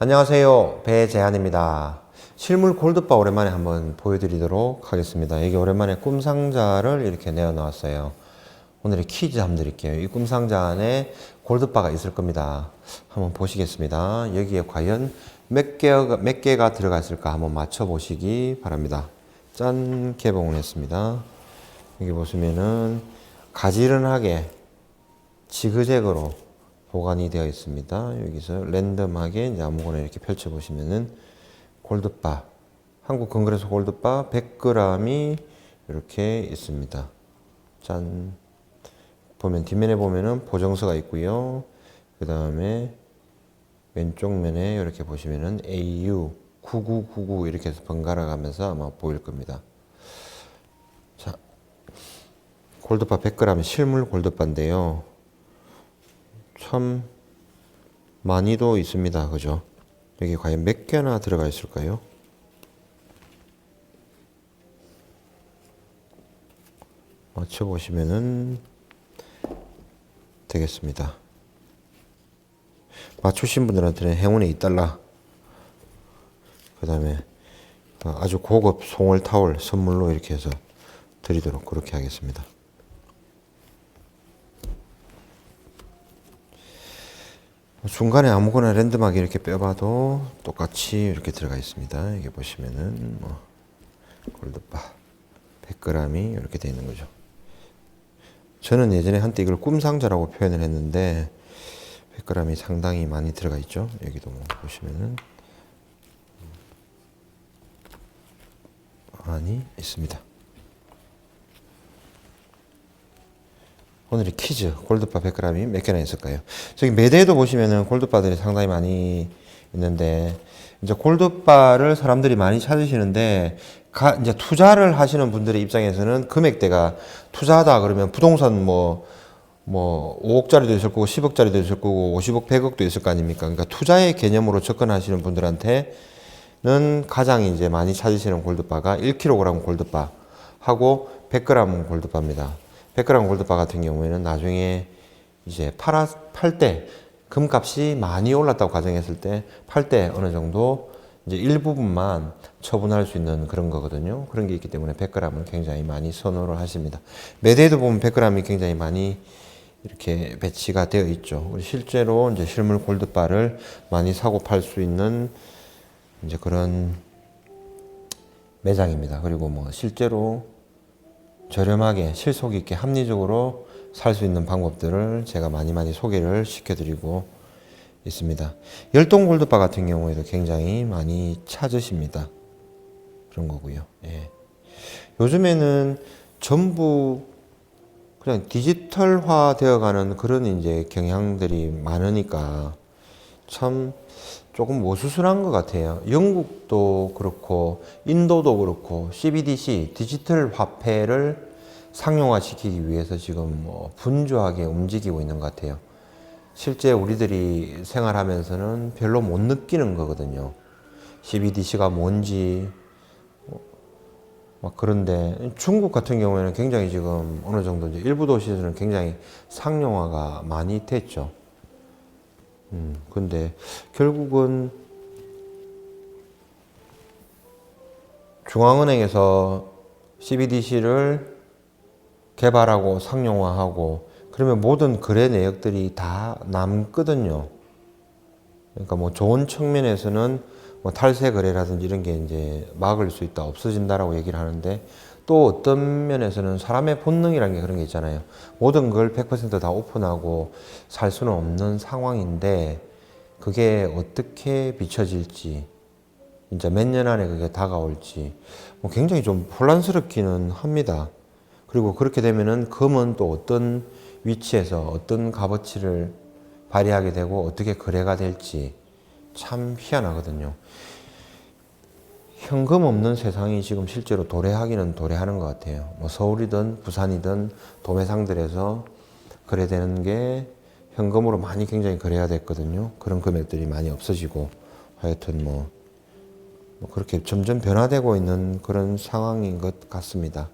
안녕하세요. 배재한입니다. 실물 골드바 오랜만에 한번 보여드리도록 하겠습니다. 여기 오랜만에 꿈상자를 이렇게 내어놓았어요. 오늘의 퀴즈 한번 드릴게요. 이 꿈상자 안에 골드바가 있을 겁니다. 한번 보시겠습니다. 여기에 과연 몇 개가, 몇 개가 들어가 있을까 한번 맞춰보시기 바랍니다. 짠! 개봉을 했습니다. 여기 보시면은 가지런하게 지그재그로 보관이 되어 있습니다. 여기서 랜덤하게 이제 아무거나 이렇게 펼쳐 보시면은 골드바 한국 건그레스 골드바 100g이 이렇게 있습니다. 짠 보면 뒷면에 보면은 보정서가 있고요. 그 다음에 왼쪽 면에 이렇게 보시면은 AU 9999 이렇게 해서 번갈아 가면서 아마 보일 겁니다. 자 골드바 100g 실물 골드바인데요. 참 많이도 있습니다. 그죠? 여기 과연 몇 개나 들어가 있을까요? 맞춰보시면은 되겠습니다. 맞추신 분들한테는 행운의 2달러 그 다음에 아주 고급 송월 타월 선물로 이렇게 해서 드리도록 그렇게 하겠습니다. 중간에 아무거나 랜덤하게 이렇게 빼봐도 똑같이 이렇게 들어가 있습니다. 이게 보시면은 뭐 골드바 100g이 이렇게 되어 있는 거죠. 저는 예전에 한때 이걸 꿈상자라고 표현을 했는데 100g이 상당히 많이 들어가 있죠. 여기도 뭐 보시면은 많이 있습니다. 오늘의 퀴즈 골드바 100g이 몇 개나 있을까요? 저기 매대도 보시면은 골드바들이 상당히 많이 있는데 이제 골드바를 사람들이 많이 찾으시는데 가, 이제 투자를 하시는 분들의 입장에서는 금액대가 투자하다 그러면 부동산 뭐, 뭐 5억짜리도 있을 거고 10억짜리도 있을 거고 50억, 100억도 있을 거 아닙니까? 그러니까 투자의 개념으로 접근하시는 분들한테는 가장 이제 많이 찾으시는 골드바가 1kg 골드바 하고 100g 골드바입니다. 100g 골드바 같은 경우에는 나중에 이제 팔아, 팔 때 금값이 많이 올랐다고 가정했을 때 팔 때 어느 정도 이제 일부분만 처분할 수 있는 그런 거거든요. 그런 게 있기 때문에 100g은 굉장히 많이 선호를 하십니다. 매대도 보면 100g이 굉장히 많이 이렇게 배치가 되어 있죠. 실제로 이제 실물 골드바를 많이 사고 팔 수 있는 이제 그런 매장입니다. 그리고 뭐 실제로 저렴하게 실속 있게 합리적으로 살 수 있는 방법들을 제가 많이 많이 소개를 시켜드리고 있습니다. 열동 골드바 같은 경우에도 굉장히 많이 찾으십니다. 그런 거고요. 예. 요즘에는 전부 그냥 디지털화 되어가는 그런 이제 경향들이 많으니까 참 조금 모수술한 것 같아요. 영국도 그렇고 인도도 그렇고 CBDC 디지털 화폐를 상용화시키기 위해서 지금 뭐 분주하게 움직이고 있는 것 같아요. 실제 우리들이 생활하면서는 별로 못 느끼는 거거든요. CBDC가 뭔지 막 그런데 중국 같은 경우에는 굉장히 지금 어느 정도 이제 일부 도시에서는 굉장히 상용화가 많이 됐죠. 음, 근데 결국은 중앙은행에서 CBDC를 개발하고 상용화하고 그러면 모든 거래 내역들이 다 남거든요. 그러니까 뭐 좋은 측면에서는 뭐 탈세 거래라든지 이런 게 이제 막을 수 있다, 없어진다라고 얘기를 하는데 또 어떤 면에서는 사람의 본능이라는 게 그런 게 있잖아요. 모든 걸 100%다 오픈하고 살 수는 없는 상황인데 그게 어떻게 비춰질지 진짜 몇 년 안에 그게 다가올지 뭐 굉장히 좀 혼란스럽기는 합니다. 그리고 그렇게 되면은 금은 또 어떤 위치에서 어떤 값어치를 발휘하게 되고 어떻게 거래가 될지 참 희한하거든요. 현금 없는 세상이 지금 실제로 도래하기는 도래하는 것 같아요. 뭐 서울이든 부산이든 도매상들에서 거래되는 게 현금으로 많이 굉장히 거래가 됐거든요. 그런 금액들이 많이 없어지고 하여튼 뭐, 뭐 그렇게 점점 변화되고 있는 그런 상황인 것 같습니다.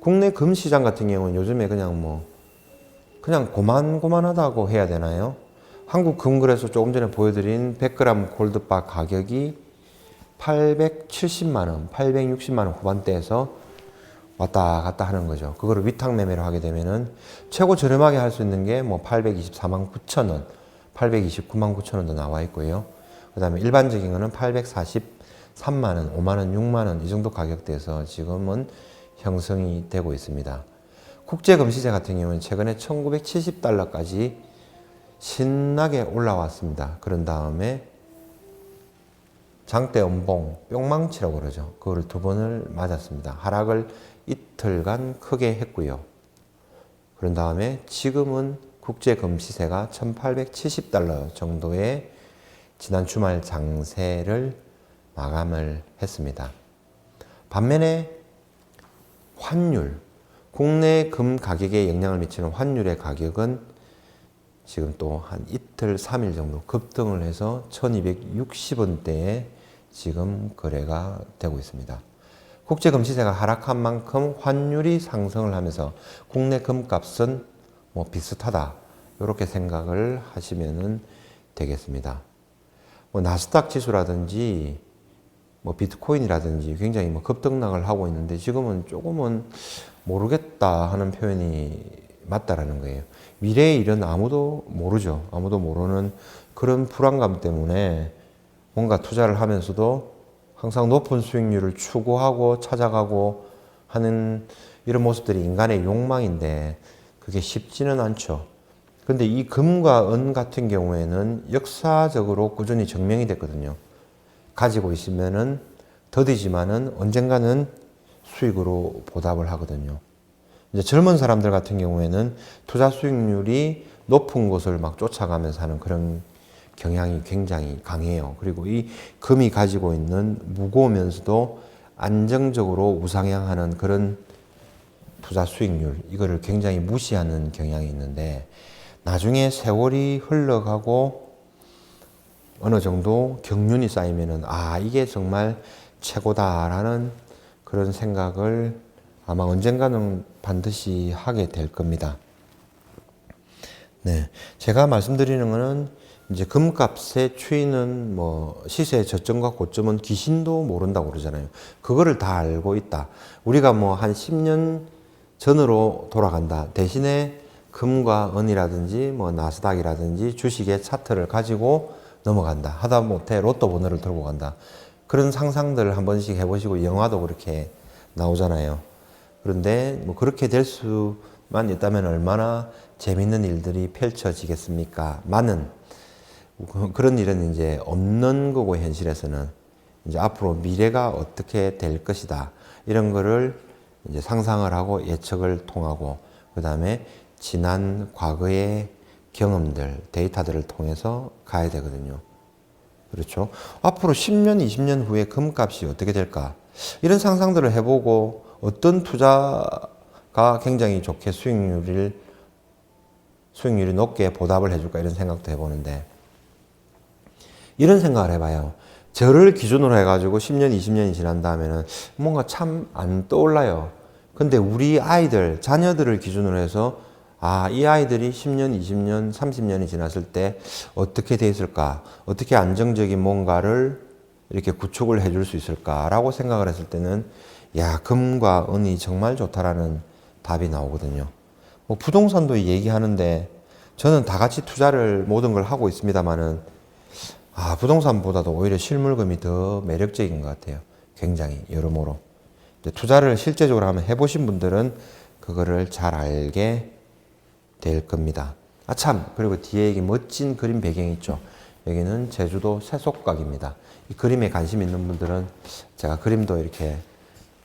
국내 금 시장 같은 경우는 요즘에 그냥 뭐 그냥 고만고만하다고 해야 되나요? 한국금거래소 조금 전에 보여드린 100g 골드바 가격이 870만 원, 860만 원 후반대에서 왔다 갔다 하는 거죠. 그거를 위탁 매매로 하게 되면은 최고 저렴하게 할 수 있는 게 뭐 824만 9천 원, 829만 9천 원도 나와 있고요. 그다음에 일반적인 거는 843만 원, 5만 원, 6만 원 이 정도 가격대에서 지금은 형성이 되고 있습니다. 국제 금시세 같은 경우는 최근에 1970달러까지 신나게 올라왔습니다. 그런 다음에 장대 음봉, 뿅망치라고 그러죠. 그거를 두 번을 맞았습니다. 하락을 이틀간 크게 했고요. 그런 다음에 지금은 국제 금시세가 1870달러 정도의 지난 주말 장세를 마감을 했습니다. 반면에 환율, 국내 금 가격에 영향을 미치는 환율의 가격은 지금 또 한 이틀, 3일 정도 급등을 해서 1260원대에 지금 거래가 되고 있습니다. 국제 금 시세가 하락한 만큼 환율이 상승을 하면서 국내 금값은 뭐 비슷하다. 이렇게 생각을 하시면 되겠습니다. 뭐 나스닥 지수라든지 뭐 비트코인이라든지 굉장히 뭐 급등락을 하고 있는데 지금은 조금은 모르겠다 하는 표현이 맞다라는 거예요. 미래의 일은 아무도 모르죠. 아무도 모르는 그런 불안감 때문에 뭔가 투자를 하면서도 항상 높은 수익률을 추구하고 찾아가고 하는 이런 모습들이 인간의 욕망인데 그게 쉽지는 않죠. 근데 이 금과 은 같은 경우에는 역사적으로 꾸준히 증명이 됐거든요. 가지고 있으면은 더디지만은 언젠가는 수익으로 보답을 하거든요. 이제 젊은 사람들 같은 경우에는 투자 수익률이 높은 곳을 막 쫓아가면서 하는 그런 경향이 굉장히 강해요. 그리고 이 금이 가지고 있는 무거우면서도 안정적으로 우상향하는 그런 투자 수익률, 이거를 굉장히 무시하는 경향이 있는데, 나중에 세월이 흘러가고 어느 정도 경륜이 쌓이면은, 아, 이게 정말 최고다라는 그런 생각을 아마 언젠가는 반드시 하게 될 겁니다. 네. 제가 말씀드리는 거는 이제 금값의 추이는 뭐 시세의 저점과 고점은 귀신도 모른다고 그러잖아요. 그거를 다 알고 있다. 우리가 뭐 한 10년 전으로 돌아간다. 대신에 금과 은이라든지 뭐 나스닥이라든지 주식의 차트를 가지고 넘어간다. 하다 못해 로또 번호를 들고 간다. 그런 상상들을 한 번씩 해보시고 영화도 그렇게 나오잖아요. 그런데 뭐 그렇게 될 수만 있다면 얼마나 재밌는 일들이 펼쳐지겠습니까? 많은 그런 일은 이제 없는 거고 현실에서는 이제 앞으로 미래가 어떻게 될 것이다 이런 거를 이제 상상을 하고 예측을 통하고 그 다음에 지난 과거의 경험들 데이터들을 통해서 가야 되거든요. 그렇죠. 앞으로 10년, 20년 후에 금값이 어떻게 될까? 이런 상상들을 해보고 어떤 투자가 굉장히 좋게 수익률을 수익률이 높게 보답을 해줄까 이런 생각도 해보는데 이런 생각을 해봐요. 저를 기준으로 해가지고 10년, 20년이 지난 다음에는 뭔가 참 안 떠올라요. 근데 우리 아이들, 자녀들을 기준으로 해서 아, 이 아이들이 10년, 20년, 30년이 지났을 때 어떻게 돼 있을까? 어떻게 안정적인 뭔가를 이렇게 구축을 해줄 수 있을까라고 생각을 했을 때는 야, 금과 은이 정말 좋다라는 답이 나오거든요. 뭐 부동산도 얘기하는데 저는 다 같이 투자를 모든 걸 하고 있습니다만은 아, 부동산보다도 오히려 실물금이 더 매력적인 것 같아요. 굉장히 여러모로. 투자를 실제적으로 한번 해보신 분들은 그거를 잘 알게 될 겁니다. 아, 참. 그리고 뒤에 이 멋진 그림 배경이 있죠. 여기는 제주도 세속각입니다. 이 그림에 관심 있는 분들은 제가 그림도 이렇게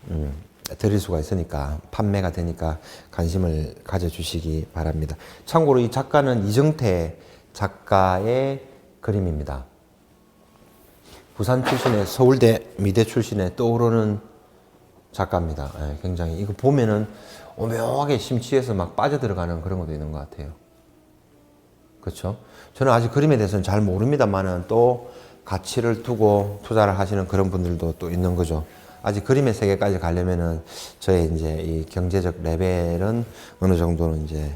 음, 드릴 수가 있으니까 판매가 되니까 관심을 가져주시기 바랍니다. 참고로 이 작가는 이정태 작가의 그림입니다. 부산 출신의 서울대 미대 출신의 떠오르는 작가입니다. 예, 굉장히 이거 보면은 오묘하게 심취해서 막 빠져들어가는 그런 것도 있는 것 같아요. 그렇죠? 저는 아직 그림에 대해서는 잘 모릅니다만은 또 가치를 두고 투자를 하시는 그런 분들도 또 있는 거죠. 아직 그림의 세계까지 가려면은 저의 이제 이 경제적 레벨은 어느 정도는 이제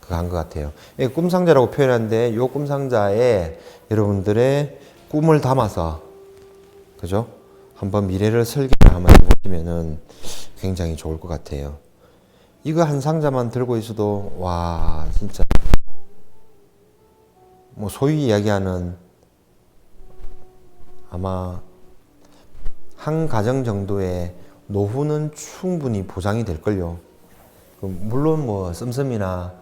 그거 한 것 같아요. 이 꿈상자라고 표현하는데 이 꿈상자에 여러분들의 꿈을 담아서 그죠? 한번 미래를 설계를 한번 해보시면은 굉장히 좋을 것 같아요. 이거 한 상자만 들고 있어도 와 진짜 뭐 소위 이야기하는 아마 한 가정 정도의 노후는 충분히 보장이 될 걸요. 그 물론 뭐 씀씀이나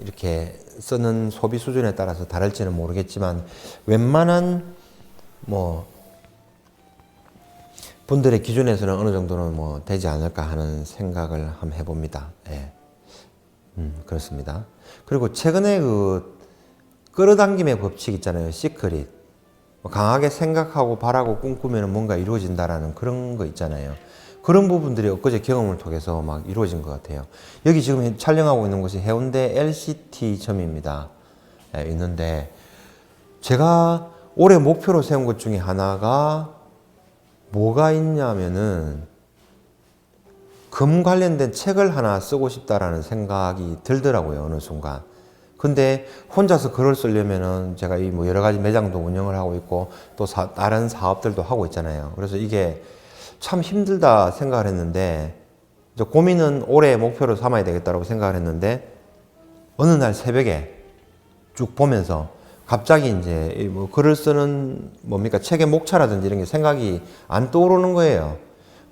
이렇게 쓰는 소비 수준에 따라서 다를지는 모르겠지만 웬만한 뭐 분들의 기준에서는 어느 정도는 뭐 되지 않을까 하는 생각을 한번 해봅니다. 예. 음, 그렇습니다. 그리고 최근에 그 끌어당김의 법칙 있잖아요. 시크릿. 뭐 강하게 생각하고 바라고 꿈꾸면 뭔가 이루어진다라는 그런 거 있잖아요. 그런 부분들이 엊그제 경험을 통해서 막 이루어진 것 같아요. 여기 지금 촬영하고 있는 곳이 해운대 LCT점입니다. 예, 있는데 제가 올해 목표로 세운 것 중에 하나가 뭐가 있냐면은 금 관련된 책을 하나 쓰고 싶다라는 생각이 들더라고요 어느 순간. 근데 혼자서 글을 쓰려면은 제가 이 뭐 여러 가지 매장도 운영을 하고 있고 또 사- 다른 사업들도 하고 있잖아요. 그래서 이게 참 힘들다 생각을 했는데 고민은 올해 목표로 삼아야 되겠다라고 생각을 했는데 어느 날 새벽에 쭉 보면서 갑자기 이제 이뭐 글을 쓰는 뭡니까 책의 목차라든지 이런 게 생각이 안 떠오르는 거예요.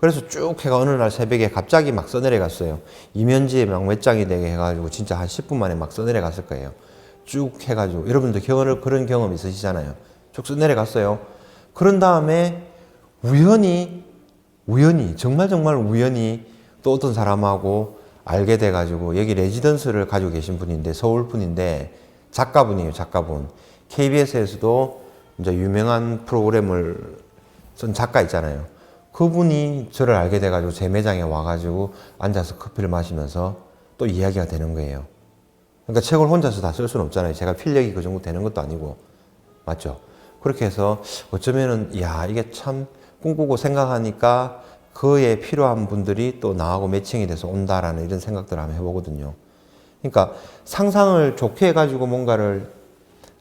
그래서 쭉 해가 어느 날 새벽에 갑자기 막 써내려갔어요. 이면지에 막몇 장이 되게 해가지고 진짜 한 10분 만에 막 써내려갔을 거예요. 쭉 해가지고 여러분들 경험 그런 경험 있으시잖아요. 쭉 써내려갔어요. 그런 다음에 우연히 우연히 정말 정말 우연히 또 어떤 사람하고 알게 돼가지고 여기 레지던스를 가지고 계신 분인데 서울 분인데 작가분이에요 작가분 KBS에서도 이제 유명한 프로그램을 쓴 작가 있잖아요 그분이 저를 알게 돼가지고 제 매장에 와가지고 앉아서 커피를 마시면서 또 이야기가 되는 거예요 그러니까 책을 혼자서 다 쓸 수는 없잖아요 제가 필력이 그 정도 되는 것도 아니고 맞죠? 그렇게 해서 어쩌면은 야 이게 참 꿈꾸고 생각하니까 그에 필요한 분들이 또 나하고 매칭이 돼서 온다라는 이런 생각들을 한번 해보거든요. 그러니까 상상을 좋게 해가지고 뭔가를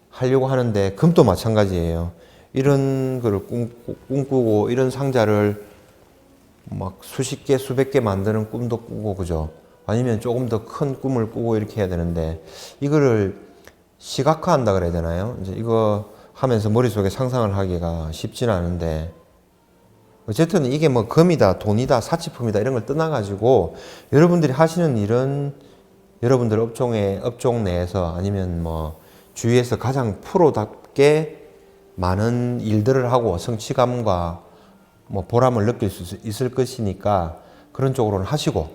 하려고 하는데 금도 마찬가지예요. 이런 거를 꿈꾸- 꿈꾸고 이런 상자를 막 수십 개, 수백 개 만드는 꿈도 꾸고 그죠? 아니면 조금 더 큰 꿈을 꾸고 이렇게 해야 되는데 이거를 시각화한다 그래야 되나요? 이제 이거 하면서 머릿속에 상상을 하기가 쉽지는 않은데 어쨌든 이게 뭐 금이다, 돈이다, 사치품이다 이런 걸 떠나 가지고 여러분들이 하시는 일은 여러분들 업종의 업종 내에서 아니면 뭐 주위에서 가장 프로답게 많은 일들을 하고 성취감과 뭐 보람을 느낄 수 있을 것이니까 그런 쪽으로는 하시고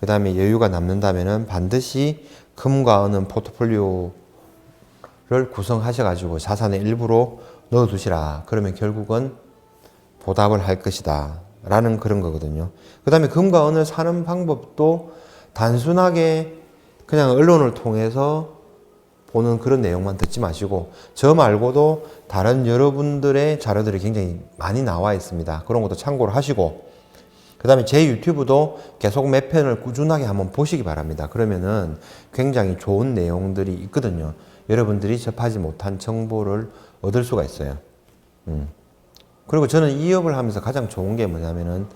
그 다음에 여유가 남는다면은 반드시 금과 은은 포트폴리오를 구성하셔가지고 자산의 일부로 넣어두시라. 그러면 결국은 보답을 할 것이다. 라는 그런 거거든요. 그 다음에 금과 은을 사는 방법도 단순하게 그냥 언론을 통해서 보는 그런 내용만 듣지 마시고 저 말고도 다른 여러분들의 자료들이 굉장히 많이 나와 있습니다. 그런 것도 참고를 하시고 그 다음에 제 유튜브도 계속 몇 편을 꾸준하게 한번 보시기 바랍니다. 그러면은 굉장히 좋은 내용들이 있거든요. 여러분들이 접하지 못한 정보를 얻을 수가 있어요. 음. 그리고 저는 이 업을 하면서 가장 좋은 게 뭐냐면은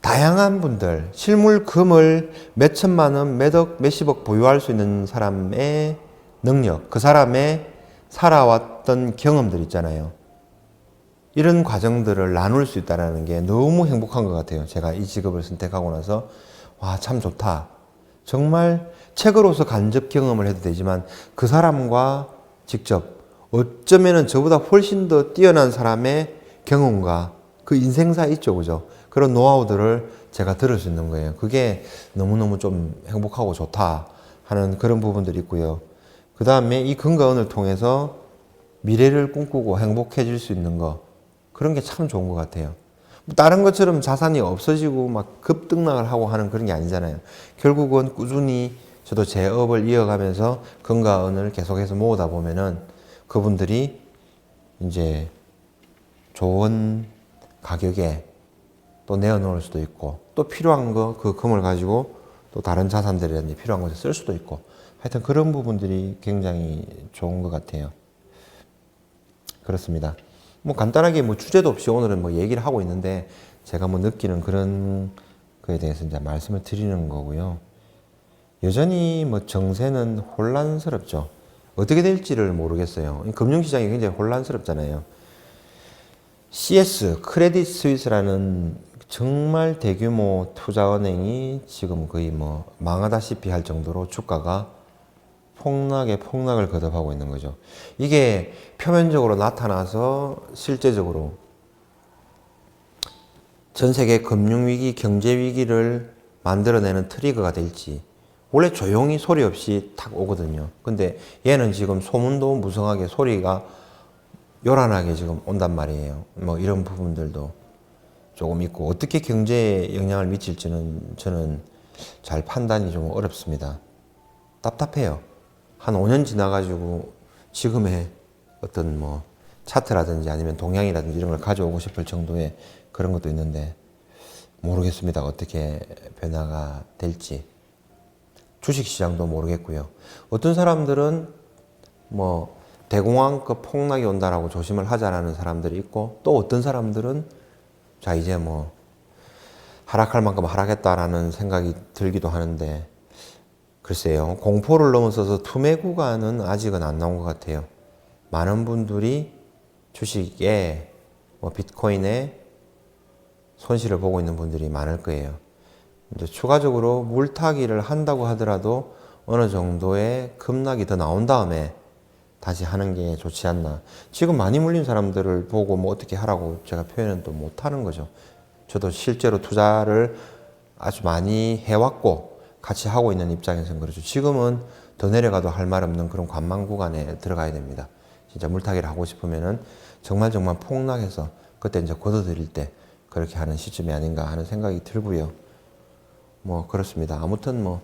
다양한 분들, 실물 금을 몇 천만 원, 몇 억, 몇십억 보유할 수 있는 사람의 능력, 그 사람의 살아왔던 경험들 있잖아요. 이런 과정들을 나눌 수 있다는 게 너무 행복한 것 같아요. 제가 이 직업을 선택하고 나서, 와, 참 좋다. 정말 책으로서 간접 경험을 해도 되지만 그 사람과 직접 어쩌면은 저보다 훨씬 더 뛰어난 사람의 경험과 그 인생사 있죠, 그죠? 그런 노하우들을 제가 들을 수 있는 거예요. 그게 너무너무 좀 행복하고 좋다 하는 그런 부분들이 있고요. 그 다음에 이 근가원을 통해서 미래를 꿈꾸고 행복해질 수 있는 거 그런 게 참 좋은 것 같아요. 뭐 다른 것처럼 자산이 없어지고 막 급등락을 하고 하는 그런 게 아니잖아요. 결국은 꾸준히 저도 제 업을 이어가면서 근가원을 계속해서 모으다 보면은 그분들이 이제 좋은 가격에 또 내어놓을 수도 있고 또 필요한 거 그 금을 가지고 또 다른 자산들이라든지 필요한 것에 쓸 수도 있고 하여튼 그런 부분들이 굉장히 좋은 것 같아요. 그렇습니다. 뭐 간단하게 뭐 주제도 없이 오늘은 뭐 얘기를 하고 있는데 제가 뭐 느끼는 그런 거에 대해서 이제 말씀을 드리는 거고요. 여전히 뭐 정세는 혼란스럽죠. 어떻게 될지를 모르겠어요. 금융시장이 굉장히 혼란스럽잖아요. CS 크레딧 스위스라는 정말 대규모 투자은행이 지금 거의 뭐 망하다시피 할 정도로 주가가 폭락에 폭락을 거듭하고 있는 거죠. 이게 표면적으로 나타나서 실제적으로 전 세계 금융위기, 경제위기를 만들어내는 트리거가 될지 원래 조용히 소리 없이 탁 오거든요. 근데 얘는 지금 소문도 무성하게 소리가 요란하게 지금 온단 말이에요. 뭐 이런 부분들도 조금 있고 어떻게 경제에 영향을 미칠지는 저는 잘 판단이 좀 어렵습니다. 답답해요. 한 5년 지나가지고 지금의 어떤 뭐 차트라든지 아니면 동향이라든지 이런 걸 가져오고 싶을 정도의 그런 것도 있는데 모르겠습니다. 어떻게 변화가 될지. 주식 시장도 모르겠고요. 어떤 사람들은 뭐 대공황급 폭락이 온다라고 조심을 하자라는 사람들이 있고 또 어떤 사람들은 자 이제 뭐 하락할 만큼 하락했다라는 생각이 들기도 하는데 글쎄요 공포를 넘어서서 투매 구간은 아직은 안 나온 것 같아요. 많은 분들이 주식에 뭐 비트코인에 손실을 보고 있는 분들이 많을 거예요. 이제 추가적으로 물타기를 한다고 하더라도 어느 정도의 급락이 더 나온 다음에 다시 하는 게 좋지 않나. 지금 많이 물린 사람들을 보고 뭐 어떻게 하라고 제가 표현은 또 못 하는 거죠. 저도 실제로 투자를 아주 많이 해왔고 같이 하고 있는 입장에서는 그렇죠. 지금은 더 내려가도 할 말 없는 그런 관망 구간에 들어가야 됩니다. 진짜 물타기를 하고 싶으면은 정말 정말 폭락해서 그때 이제 걷어들일 때 그렇게 하는 시점이 아닌가 하는 생각이 들고요. 뭐 그렇습니다. 아무튼 뭐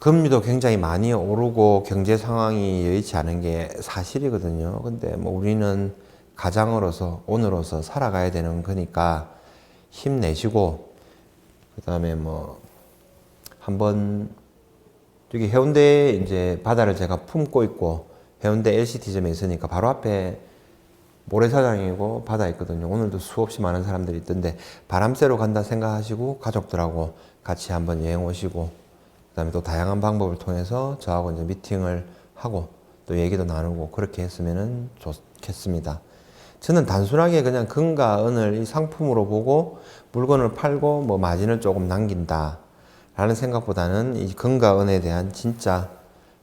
금리도 굉장히 많이 오르고 경제 상황이 여의치 않은 게 사실이거든요. 근데 뭐 우리는 가장으로서 오늘로서 살아가야 되는 거니까 힘내시고 그다음에 뭐 한번 여기 해운대 이제 바다를 제가 품고 있고 해운대 LCT점에 있으니까 바로 앞에 모래사장이고 바다 있거든요. 오늘도 수없이 많은 사람들이 있던데 바람 쐬러 간다 생각하시고 가족들하고 같이 한번 여행 오시고 그다음에 또 다양한 방법을 통해서 저하고 이제 미팅을 하고 또 얘기도 나누고 그렇게 했으면은 좋겠습니다. 저는 단순하게 그냥 금과 은을 이 상품으로 보고 물건을 팔고 뭐 마진을 조금 남긴다 라는 생각보다는 이 금과 은에 대한 진짜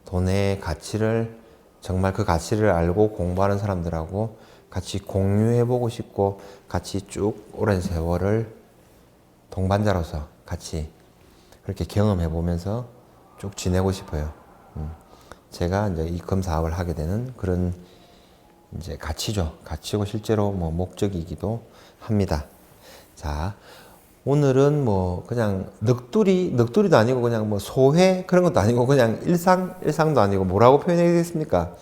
돈의 가치를 정말 그 가치를 알고 공부하는 사람들하고 같이 공유해 보고 싶고 같이 쭉 오랜 세월을 동반자로서 같이 그렇게 경험해 보면서 쭉 지내고 싶어요. 음. 제가 이제 이금 사업을 하게 되는 그런 이제 가치죠. 가치고 실제로 뭐 목적이기도 합니다. 자, 오늘은 뭐 그냥 넋두리, 넋두리도 아니고 그냥 뭐 소회 그런 것도 아니고 그냥 일상, 일상도 아니고 뭐라고 표현해야겠습니까?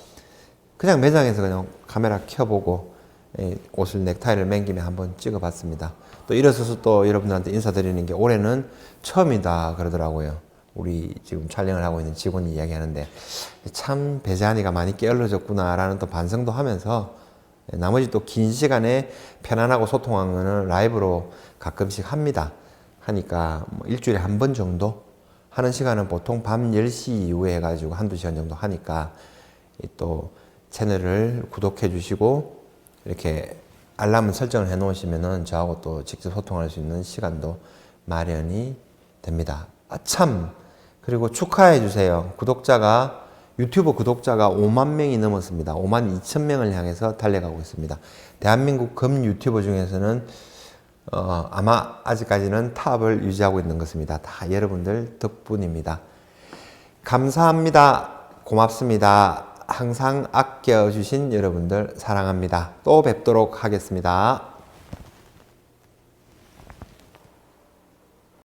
그냥 매장에서 그냥 카메라 켜보고 예, 옷을 넥타이를 맨김에 한번 찍어봤습니다. 또 일어서서 또 여러분들한테 인사드리는 게 올해는 처음이다 그러더라고요. 우리 지금 촬영을 하고 있는 직원이 이야기하는데 참 배제하니가 많이 게을러졌구나라는 또 반성도 하면서 나머지 또 긴 시간에 편안하고 소통하는 라이브로 가끔씩 합니다. 하니까 뭐 일주일에 한 번 정도 하는 시간은 보통 밤 10시 이후에 해가지고 한두 시간 정도 하니까 또 채널을 구독해 주시고 이렇게 알람을 설정을 해 놓으시면은 저하고 또 직접 소통할 수 있는 시간도 마련이 됩니다. 아, 참! 그리고 축하해 주세요. 구독자가, 유튜브 구독자가 5만 명이 넘었습니다. 5만 2천 명을 향해서 달려가고 있습니다. 대한민국 금 유튜버 중에서는 어, 아마 아직까지는 탑을 유지하고 있는 것입니다. 다 여러분들 덕분입니다. 감사합니다. 고맙습니다. 항상 아껴주신 여러분들 사랑합니다. 또 뵙도록 하겠습니다.